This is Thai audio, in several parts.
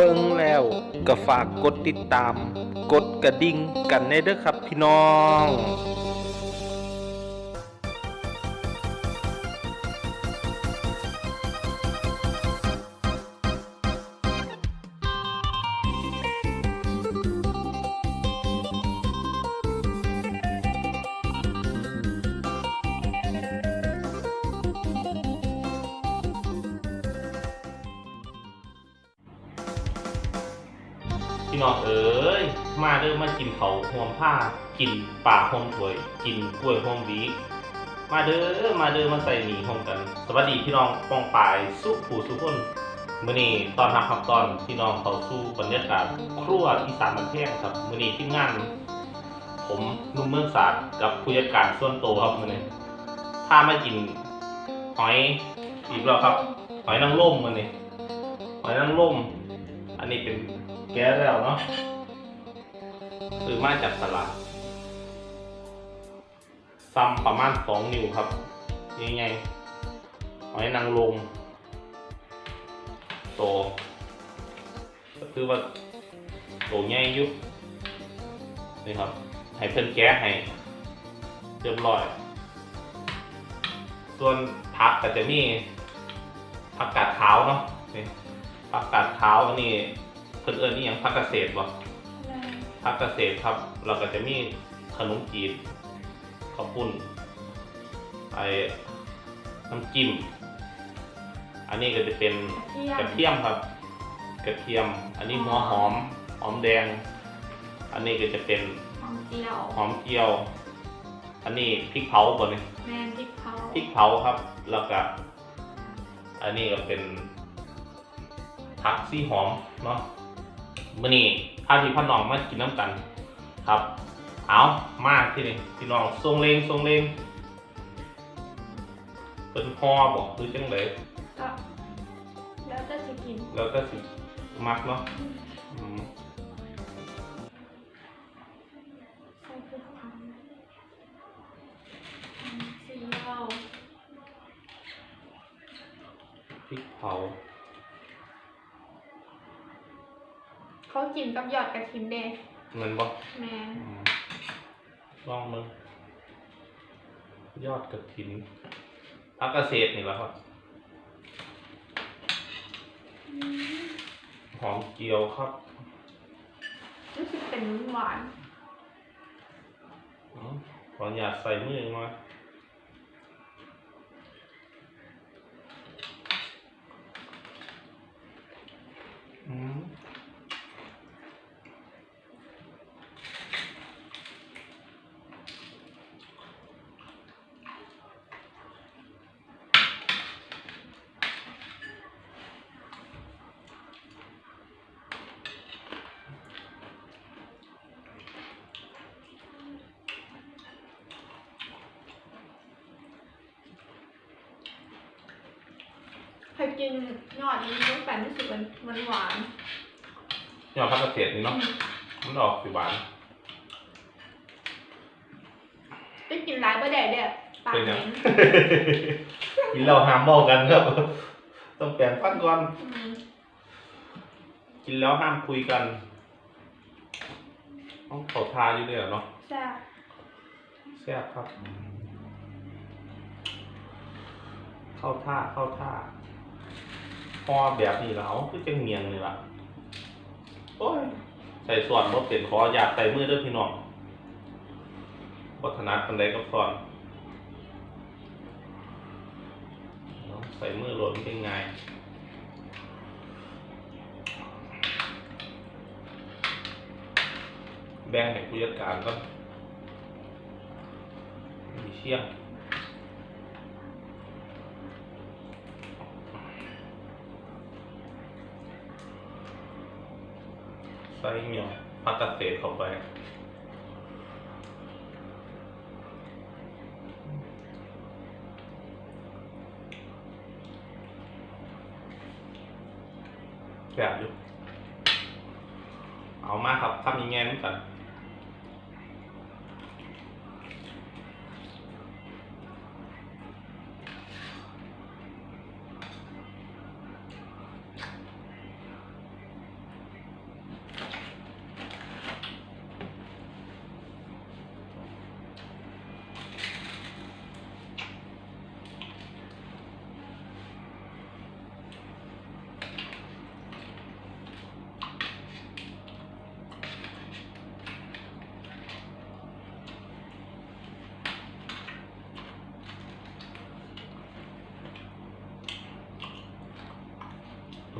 เบิ่งแล้วก็ฝากกดติดตาม กดกระดิ่งกันในเด้อครับพี่น้อง พี่น้องเอ๋ยมาเด้อมากินเขาห่วมผ้ากินปลาห่วมถวย กินกล้วยห่วมวีมาเด้อมาเด้อมาใส่หมีห่วมกัน สวัสดีพี่น้องปองปายสุขผู้สุขคนมื้อนี้ตอนรับครับตอนพี่น้องเขาสู้บรรยากาศครัวอีสานมันแท่งครับมื้อนี้ทีมงาน ผมนุ่มเมืองศาสตร์กับผู้จัดการส่วนตัวครับมื้อนี้พามากินหอยอีกแล้วครับ หอยนางรมมื้อนี้หอยนางรมอันนี้เป็น แก้แล้วเนาะซื้อมาจากตลาดซ้ำประมาณสองนิ้วครับยังไงหอยนางรมโตก็คือว่าโตใหญ่อยุนี่ครับ ให้เพิ่นแก้ให้เรียบร้อย ส่วนผักก็จะมีผักกาดขาวเนาะนี่ผักกาดขาวอันนี้ พิ่นเอิ้นนี่ยังพักเกษตรบ่พักเกษตรครับ เราก็จะมีขนมจีบข้าวปุ้นไอ้น้ำจิ้ม อันนี้ก็จะเป็นกระเทียมครับ กระเทียม อันนี้หัวหอม หอมแดง อันนี้ก็จะเป็นหอมเจียว หอมเจียว อันนี้พริกเผาบ่เนี่ยแมนพริกเผา พริกเผาครับ แล้วก็ อันนี้ก็เป็นผักซี่หอมเนาะ มื่อนี้พาพี่พ่อน้องมากินน้ำกันครับ เอามากที่นี่พี่น้องทรงเลงทรงเลงเป็นฮอบอกคือจังเลยก็แล้วจะจะกิน แล้วก็สิมักเนาะอืม เขากินกับหยอดกระเทียมเดงเงินบ่แมนอืมลองมึงยอดกระถินพักเกษตรนี่แหละครับ หอมเจียวครับรู้สึกเป็นหวานอืมขออยากใส่มือมาอืม เคยกินหยอดนี้ตั้งแต่รู้สึกมันมันหวานยอดพักเกษตรนี่เนาะมันออกสิหวานได้กินร้ายบะแดดเด็ดปากเป็นยัเหม็ง น กินเหล้าห้ามเมากันครับ ต้องแปลงฟันก่อน อืมกินแล้วห้ามคุยกัน ต้องเขาทาอยู่เลยเหรอเนาะแซ่บแซ่บครับ เข้าท่าเข้าท่า พอแบบนี้แล้วคือจังเมียงเลยล่ะโอ้ยใส่ส่วนบ่เป็นขออยากใส่มือเด้อพี่น้องวัฒนัดปันใดกับส่วนใส่มือโหลดมันเป็นไงแบ่งให้ผู้จัดการก็มีเชี่ยง ไส้เหนียวผักกาดเศษเข้าไป แบบอยู่เอามาครับทำยังไงนี่กัน ข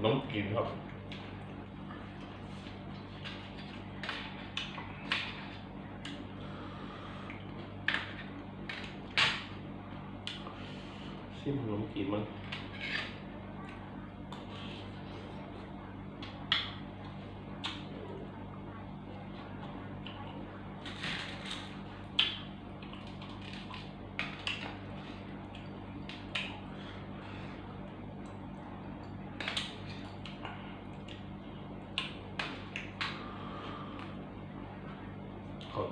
นมกินครับชิมขนมกินมั้ง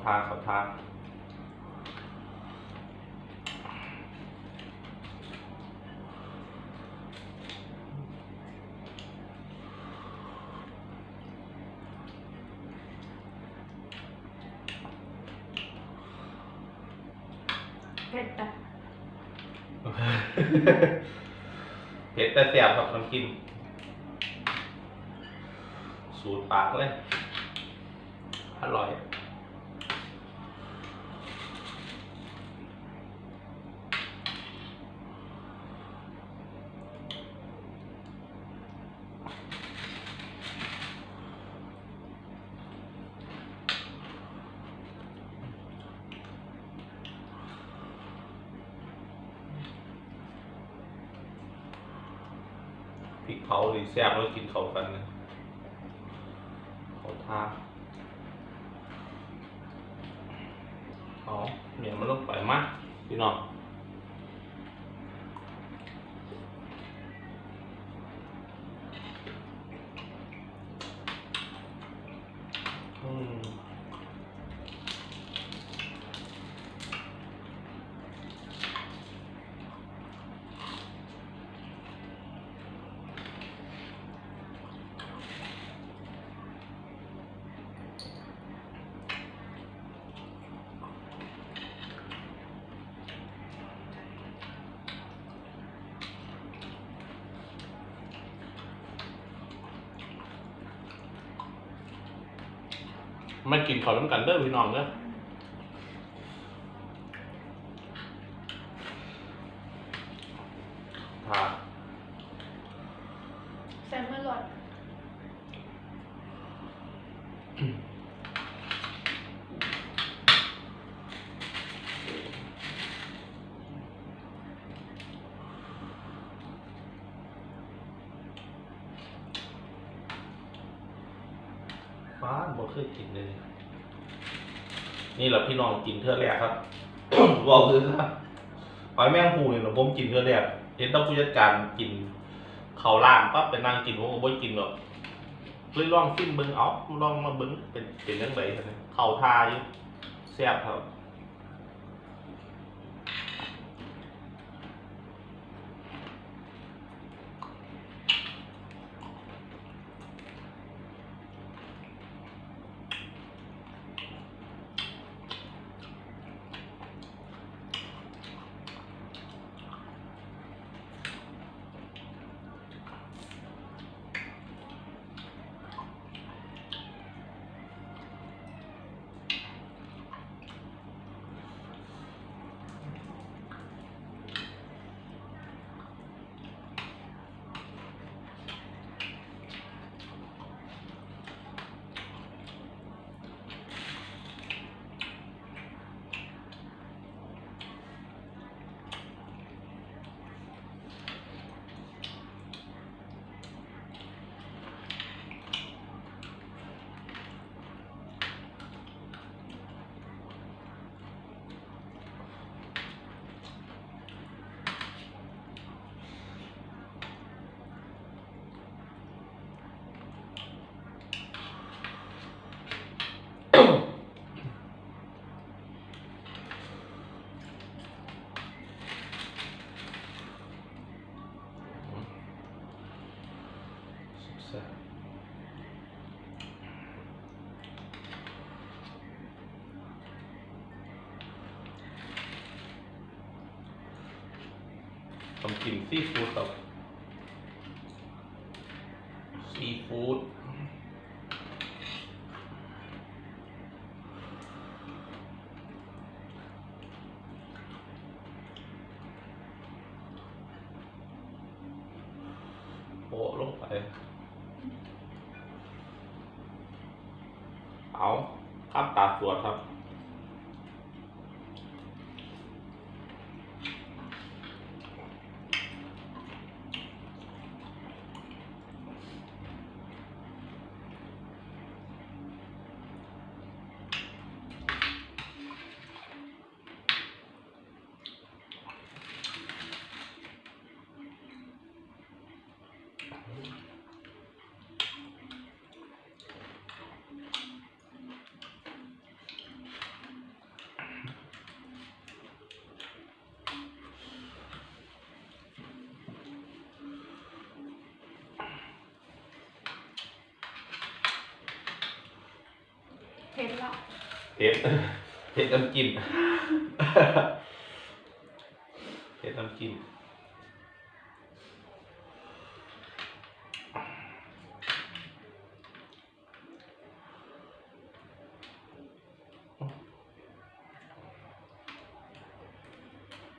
ทาเขาทาเผ็ดแต่เผ็ดแต่แซ่บครับน้ำจิ้มสูตรปากเลย อร่อย พริกเผาหรือแซ่บแล้วกินเขากันนะเขาทาเอาเนี่ยมันลงไปมากพี่น้องอืม ไม่กินข้าวน้ำกันเด้อพี่น้องเด้อทา แซลมอนหลอด ฟ้าบ่เคยกินเลย นี่แหละพี่น้องกินเทื่อแรกครับ บอกคือครับหอยแมงภูเนี่ยผมกินเทื่อแรกเห็นต้องผู้จัดการกินเขาล่างปั๊บไปนั่งกินผมก็บ่กินหรอกเลยลองซิมเบิ้งเอาลองมาเบิ้งเป็นเป็นเรื่องไรครับเนี่ยเขาทาอยู่แซ่บครับ ผมกินซีฟู้ดครับซีฟู้ดโอ้ะลงไป เอาข้ามตาสวดครับ เห็นแล้วเห็ดเห็ดน้ำจิ้มเห็ดน้ำจิ้ม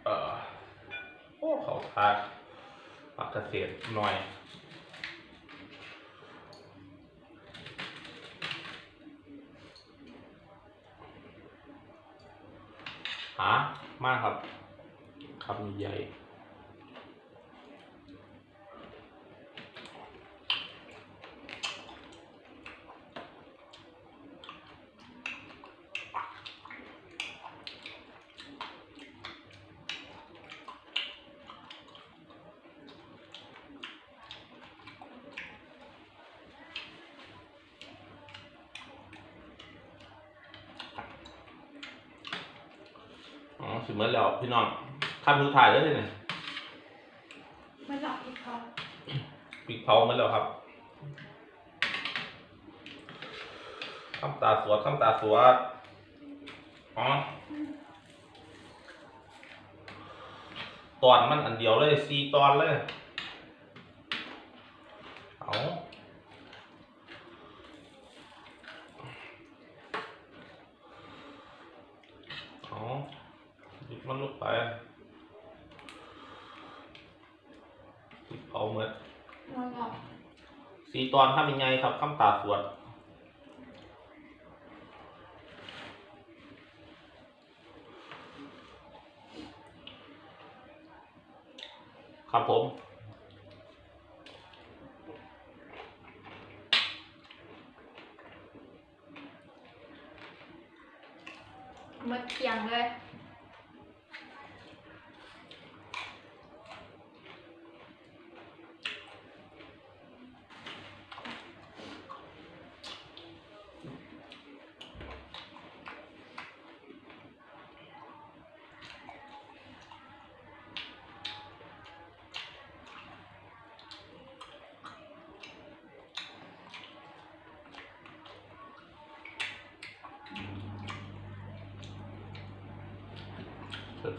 เออโอ้เขาทาปักเกษตรหน่อย หามากครับคำใหญ่อ๋อ สิเมื่อแล้วพี่น้องคำสุดท้ายแล้วเนี่ยมันหลับอีกเขาปิกเผามาแล้วครับคำตาสวดคำตาสวดอ๋อตอนมันอันเดียวเลยสี่ตอนเลย เอาหยิบ มันลงไปปิกเผาเหมือนมันหลับสี่ตอนทำยังไงครับคำตาสวด ครับผม มันเคียงเลย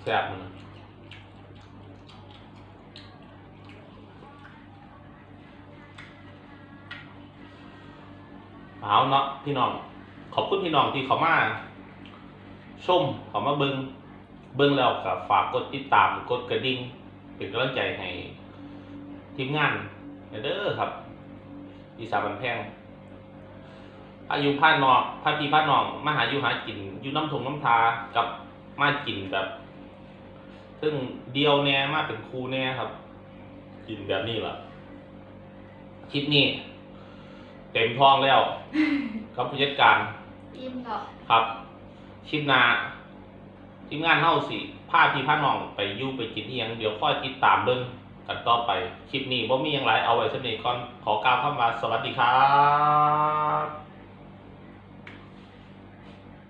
แซ่บๆมันเอาเนาะพี่น้อง ขอบคุณพี่น้องที่เขามาชมเขามาเบิงเบิงแล้วก็ฝากกดติดตามกดกระดิ่งเป็นกำลังใจให้ทีมงานเด้อครับ อีสานบันแพงอายุพานนอกพาพี่พานน้องมาหาอยู่หากินอยู่น้ำทงน้ำทากับมากินแบบ ซึ่งเดียวแน่มาเป็นครูแน่ครับ กินแบบนี้ล่ะคลิปนี้ เต็มท้องแล้วกับผู้จัดการอิ่มหรอกครับคลิปหนาทีมงานเฮาสิพาพี่พาน้องไปอยู่ไปกินเอียงเดี๋ยวค่อยติดตามเบิ่งกันต่อไป คลิปนี้บ่มีหยังไรเอาไว้สำนี้ก่อนขอกล่าวคำว่าสวัสดีครับ